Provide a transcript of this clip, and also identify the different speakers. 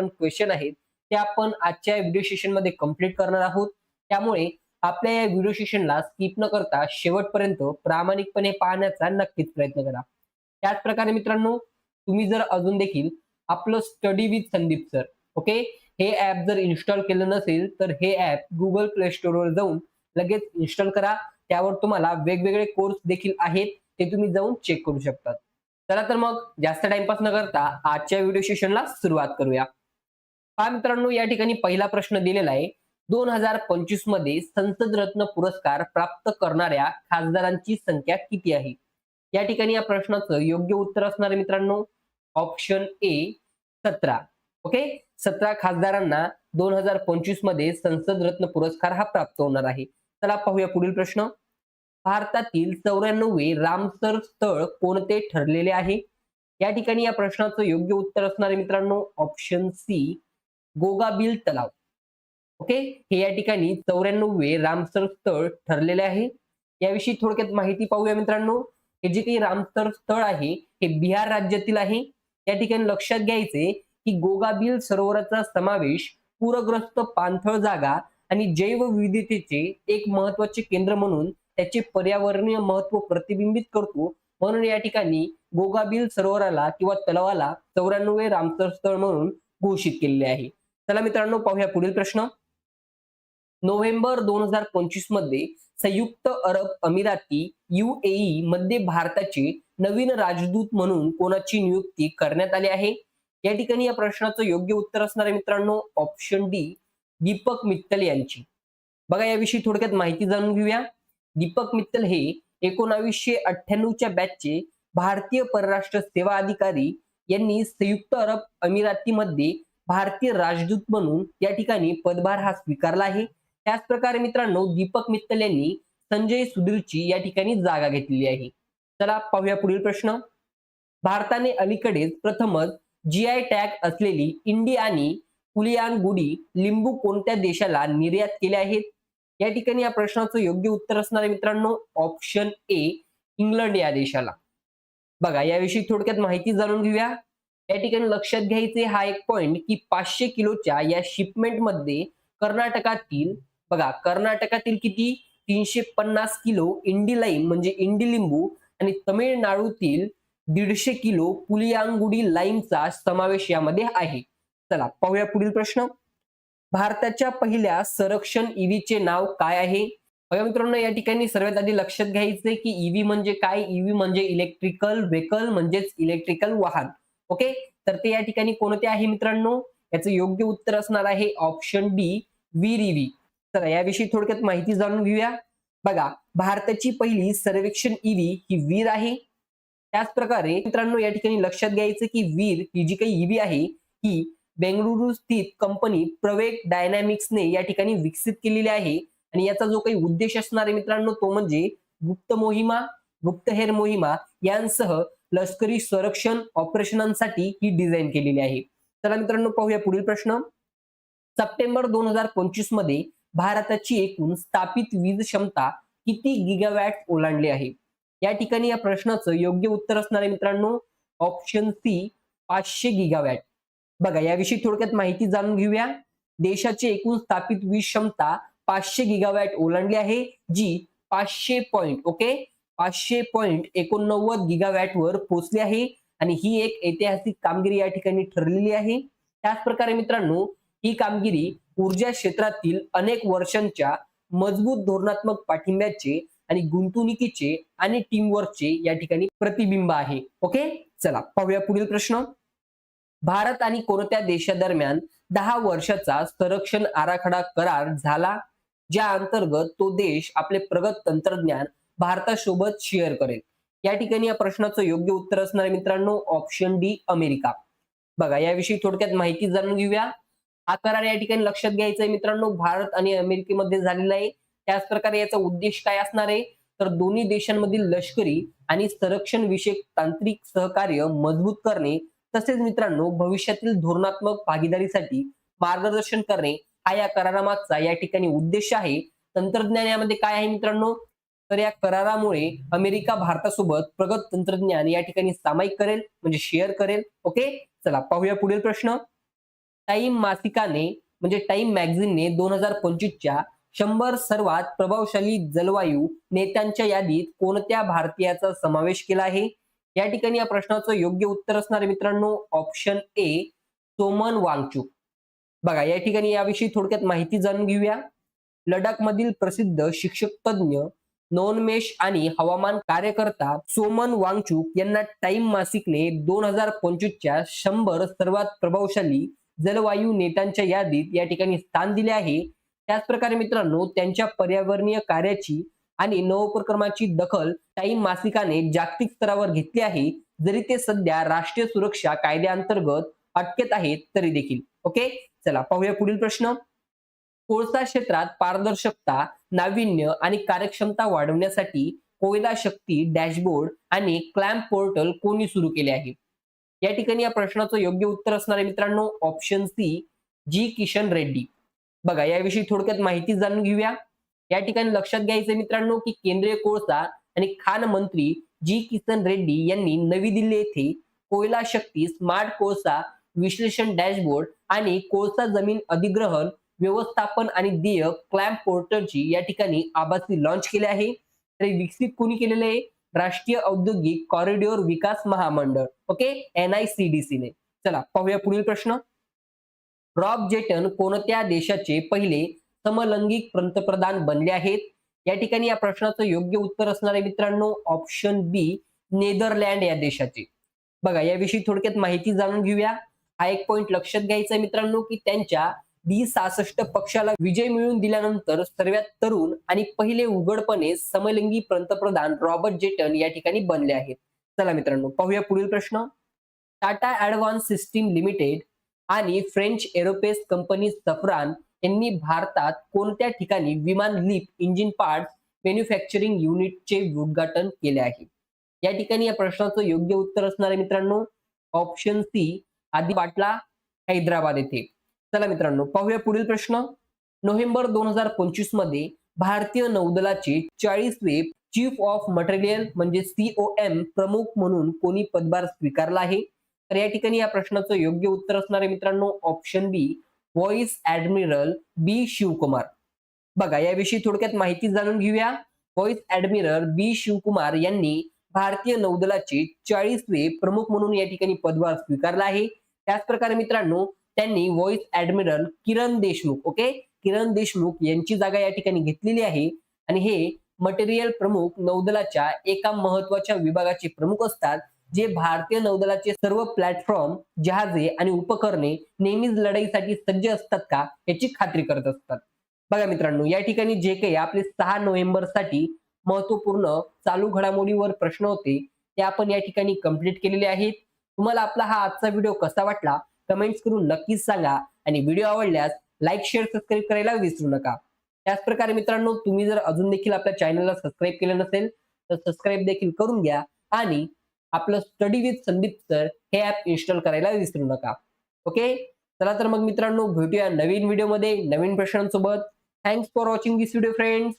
Speaker 1: Important question आहेत ते आपण आजच्या व्हिडिओ सेशनमध्ये कंप्लीट करणार आहोत. त्यामुळे आपल्या या व्हिडिओ सेशनला स्किप न करता शेवटपर्यंत प्रामाणिकपणे पाहण्याचा नक्कीच प्रयत्न करा. त्याच प्रकारे मित्रांनो तुम्ही जर अजून देखील आपलं study with Sandeep sir okay हे ऍप जर इन्स्टॉल केलं नसेल तर हे ऍप गुगल प्ले स्टोअरवर जाऊन लगेच इन्स्टॉल करा. त्यावर तुम्हाला वेगवेगळे कोर्स देखील आहेत ते तुम्ही जाऊन चेक करू शकतात. चला तर मग जास्त टाइमपास न करता आजच्या व्हिडिओ सेशनला सुरुवात करूया. हा मित्रांनो या ठिकाणी पहिला प्रश्न दिलेला आहे. दोन हजार पंचवीसमध्ये संसद रत्न पुरस्कार प्राप्त करणाऱ्या खासदारांची संख्या किती आहे? या ठिकाणी या प्रश्नाचं योग्य उत्तर असणार मित्रांनो. ऑप्शन ए सतरा. ओके? सतरा खासदारांना दोन हजार पंचवीसमध्ये संसद रत्न पुरस्कार हा प्राप्त होणार आहे. चला पाहूया पुढील प्रश्न. भारतातील चौऱ्याण्णवे रामसर स्थळ कोणते ठरलेले आहे? या ठिकाणी या प्रश्नाचं योग्य उत्तर असणार मित्रांनो. ऑप्शन सी गोगाबिल तलाव. ओके? हे या ठिकाणी चौऱ्याण्णवे रामसर स्थळ ठरलेले आहे. याविषयी थोडक्यात माहिती पाहूया मित्रांनो. हे जे काही रामसर स्थळ आहे हे बिहार राज्यातील आहे. या ठिकाणी लक्षात घ्यायचे की गोगाबिल सरोवराचा समावेश पूरग्रस्त पाणथळ जागा आणि जैवविविधतेचे एक महत्त्वाचे केंद्र म्हणून त्याचे पर्यावरणीय महत्त्व प्रतिबिंबित करतो. म्हणून या ठिकाणी गोगाबिल सरोवराला किंवा तलावाला चौऱ्याण्णवे रामसर स्थळ म्हणून घोषित केलेले आहे. चला मित्रांनो पाहूया पुढील प्रश्न. नोव्हेंबर दोन हजार पंचवीसमध्ये संयुक्त अरब अमिराती युएई मध्ये भारताचे नवीन राजदूत म्हणून कोणाची नियुक्ती करण्यात आली आहे? या ठिकाणी या प्रश्नाचं योग्य उत्तर असणार आहे मित्रांनो ऑप्शन डी दीपक मित्तल यांची. बघा याविषयी थोडक्यात माहिती जाणून घेऊया. दीपक मित्तल हे एकोणावीसशे अठ्ठ्याण्णवच्या बॅचचे भारतीय परराष्ट्र सेवा अधिकारी. यांनी संयुक्त अरब अमिरातीमध्ये भारतीय राजदूत म्हणून या ठिकाणी पदभार हा स्वीकारला आहे. त्याच प्रकारे मित्रांनो दीपक मित्तल यांनी संजय सुधीरची या ठिकाणी जागा घेतलेली आहे. चला पाहूया पुढील प्रश्न. भारताने अलीकडेच प्रथमच जी आय टॅग असलेली इंडी आणि गुडी लिंबू कोणत्या देशाला निर्यात केले आहेत? या ठिकाणी या प्रश्नाचं योग्य उत्तर असणार आहे मित्रांनो ऑप्शन ए इंग्लंड या देशाला. बघा याविषयी थोडक्यात माहिती जाणून घेऊया. या ठिकाणी लक्षात घ्यायचे हा एक पॉइंट की पाचशे किलोच्या या शिपमेंटमध्ये कर्नाटकातील बघा कर्नाटकातील किती? तीनशे पन्नास किलो इंडी लाईम म्हणजे इंडी लिंबू आणि तमिळनाडूतील दीडशे किलो पुलियांगुडी लाईमचा समावेश यामध्ये आहे. चला पाहूया पुढील प्रश्न. भारताच्या पहिल्या संरक्षण ईव्हीचे नाव काय आहे? बघा मित्रांनो या ठिकाणी सर्वात आधी लक्षात घ्यायचे की ईव्ही म्हणजे काय? ईव्ही म्हणजे इलेक्ट्रिकल व्हेकल म्हणजेच इलेक्ट्रिकल वाहन. ओके? तर ते या ठिकाणी कोणते आहे मित्रांनो? याचं योग्य उत्तर असणार आहे ऑप्शन डी वीर ईव्ही चला याविषयी थोडक्यात माहिती जाणून घेऊया. बघा भारताची पहिली सर्वेक्षण ईव्ही ही वीर आहे. त्याच प्रकारे मित्रांनो या ठिकाणी लक्षात घ्यायचं की वीर ही जी काही ईव्ही आहे ही बेंगळुरू स्थित कंपनी प्रवेग डायनॅमिक्सने या ठिकाणी विकसित केलेली आहे. आणि याचा जो काही उद्देश असणार आहे मित्रांनो तो म्हणजे गुप्त मोहिमा गुप्तहेर मोहिमा यांसह लष्करी संरक्षण ऑपरेशनांसाठी ही डिझाईन केलेली आहे. चला मित्रांनो पाहूया पुढील प्रश्न. सप्टेंबर दोन हजार पंचवीसमध्ये भारताची एकूण स्थापित वीज क्षमता किती गिगावॅट ओलांडली आहे? या ठिकाणी या प्रश्नाचं योग्य उत्तर असणार आहे मित्रांनो ऑप्शन सी पाचशे गिगावॅट बघा याविषयी थोडक्यात माहिती जाणून घेऊया. देशाची एकूण स्थापित वीज क्षमता पाचशे गिगावॅट ओलांडली आहे जी पाचशे पॉइंट ओके पाचशे पॉईंट एकोणनव्वद गिगावॅट वर पोहोचली आहे आणि ही एक ऐतिहासिक कामगिरी या ठिकाणी ठरलेली आहे. त्याच प्रकारे मित्रांनो ही कामगिरी ऊर्जा क्षेत्रातील अनेक वर्षांच्या मजबूत धोरणात्मक पाठिंब्याचे आणि गुंतवणुकीचे आणि टीमवर्कचे या ठिकाणी प्रतिबिंब आहे. ओके चला पाहूया पुढील प्रश्न. भारत आणि कोणत्या देशादरम्यान दहा वर्षाचा संरक्षण आराखडा करार झाला? ज्या अंतर्गत तो देश आपले प्रगत तंत्रज्ञान भारतासोबत शेअर करेल. या ठिकाणी या प्रश्नाचं योग्य उत्तर असणार आहे मित्रांनो ऑप्शन डी अमेरिका. बघा याविषयी थोडक्यात माहिती जाणून घेऊया. हा करार या ठिकाणी लक्षात घ्यायचा आहे मित्रांनो भारत आणि अमेरिकेमध्ये झालेला आहे. त्याच प्रकारे याचा उद्देश काय असणार आहे? तर दोन्ही देशांमधील लष्करी आणि संरक्षण विषयक तांत्रिक सहकार्य मजबूत करणे तसेच मित्रांनो भविष्यातील धोरणात्मक भागीदारीसाठी मार्गदर्शन करणे हा या करारामागचा या ठिकाणी उद्देश आहे. तंत्रज्ञान यामध्ये काय आहे मित्रांनो? तर या करारामुळे अमेरिका भारतासोबत प्रगत तंत्रज्ञान या ठिकाणी सामायिक करेल म्हणजे शेअर करेल. ओके चला पाहूया पुढील प्रश्न. टाइम मासिकाने म्हणजे टाइम मॅगझिनने दोन हजार पंचवीसच्या शंभर सर्वात प्रभावशाली जलवायू नेत्यांच्या यादीत कोणत्या भारतीयाचा समावेश केला आहे? या ठिकाणी या प्रश्नाचं योग्य उत्तर असणार मित्रांनो. Option A Sonam Wangchuk. बघा या ठिकाणी याविषयी थोडक्यात माहिती जाणून घेऊया. लडाख मधील प्रसिद्ध शिक्षक तज्ञ नॉनमेश आणि हवामान कार्यकर्ता सोमन वांगचूक यांना टाइम मासिकने दोन हजार पंचवीसच्या शंभर सर्वात प्रभावशाली जलवायू नेत्यांच्या यादीत या ठिकाणी स्थान दिले आहे. त्याच प्रकारे मित्रांनो त्यांच्या पर्यावरणीय कार्याची आणि नवोपक्रमाची दखल टाइम मासिकाने जागतिक स्तरावर घेतली आहे. जरी ते सध्या राष्ट्रीय सुरक्षा कायद्याअंतर्गत अटकेत आहेत तरी देखील. ओके? चला पाहूया पुढील प्रश्न. कोळसा क्षेत्रात पारदर्शकता नाविन्य आणि कार्यक्षमता वाढवण्यासाठी कोयला शक्ती डॅशबोर्ड आणि क्लॅम्प पोर्टल कोणी सुरू केले आहे? या ठिकाणी या प्रश्नाचं योग्य उत्तर असणार आहे मित्रांनो option C G Kishan Reddy. बघा याविषयी थोडक्यात माहिती जाणून घेऊया. या ठिकाणी लक्षात घ्यायचं मित्रांनो की केंद्रीय कोळसा आणि खान मंत्री जी किशन रेड्डी यांनी नवी दिल्ली येथे कोयला शक्ती स्मार्ट कोळसा विश्लेषण डॅशबोर्ड आणि कोळसा जमीन अधिग्रहण व्यवस्थापन आणि देयक क्लॅम्प पोर्टलची या ठिकाणी आभासी लॉन्च केले आहे. तर विकसित कोणी केलेले आहे? राष्ट्रीय औद्योगिक कॉरिडॉर विकास महामंडळ. Okay? N I C D ने. चला पाहूया पुढील प्रश्न. रॉब जेटन कोणत्या देशाचे पहिले समलैंगिक पंतप्रधान बनले आहेत? या ठिकाणी या प्रश्नाचं योग्य उत्तर असणार आहे मित्रांनो. ऑप्शन बी नेदरलँड या देशाचे. बघा याविषयी थोडक्यात माहिती जाणून घेऊया. हा एक पॉइंट लक्षात घ्यायचा मित्रांनो की त्यांच्या डी सहासष्ट पक्षाला विजय मिळवून दिल्यानंतर सर्वात तरुण आणि पहिले उघडपणे समलिंगी पंतप्रधान रॉबर्ट जेटन या ठिकाणी बनले आहेत. चला मित्रांनो पाहूया पुढील प्रश्न. टाटा ऍडव्हान्स सिस्टीम लिमिटेड आणि फ्रेंच एरोपेस कंपनी सफरान यांनी भारतात कोणत्या ठिकाणी विमान लिप इंजिन पार्ट मॅन्युफॅक्चरिंग युनिटचे उद्घाटन केले आहे? या ठिकाणी या प्रश्नाचं योग्य उत्तर असणार आहे मित्रांनो. ऑप्शन सी आदी पाटला हैदराबाद येथे. चला मित्रांनो पाहूया पुढील प्रश्न. नोव्हेंबर दोन हजार पंचवीसमध्ये भारतीय नौदलाचे चाळीसवे चीफ ऑफ मटेरियल म्हणजे सीओएम प्रमुख म्हणून कोणी पदभार स्वीकारला आहे? तर या ठिकाणी या प्रश्नाचं योग्य उत्तर असणार आहे मित्रांनो option B vice admiral B Shivkumar. बघा याविषयी थोडक्यात माहिती जाणून घेऊया. व्हॉइस ऍडमिरल बी शिवकुमार यांनी भारतीय नौदलाचे चाळीसवे प्रमुख म्हणून या ठिकाणी पदभार स्वीकारला आहे. त्याच प्रकारे मित्रांनो त्यांनी vice admiral Kiran Deshmukh okay Kiran Deshmukh यांची जागा या ठिकाणी घेतलेली आहे. आणि हे मटेरियल प्रमुख नौदलाच्या एका महत्त्वाच्या विभागाचे प्रमुख असतात जे भारतीय नौदलाचे सर्व प्लॅटफॉर्म जहाजे आणि उपकरणे नेहमीच लढाईसाठी सज्ज असतात का याची खात्री करत असतात. बघा मित्रांनो या ठिकाणी जे काही आपले सहा नोव्हेंबरसाठी महत्त्वपूर्ण चालू घडामोडीवर प्रश्न होते ते आपण या ठिकाणी कंप्लीट केलेले आहेत. तुम्हाला आपला हा आजचा व्हिडिओ कसा वाटला कमेंट्स करून नक्कीच सांगा. आणि व्हिडिओ आवडल्यास लाईक शेअर सबस्क्राईब करायला विसरू नका. त्याच प्रकारे मित्रांनो तुम्ही जर अजून देखील आपल्या चॅनलला सबस्क्राईब केलं नसेल तर सबस्क्राईब देखील करून घ्या. आणि आपलं स्टडी विथ संदीप सर हे ऍप इन्स्टॉल करायला विसरू नका. ओके चला तर मग मित्रांनो भेटूया नवीन व्हिडिओमध्ये नवीन प्रश्नांसोबत. Thanks for watching this video friends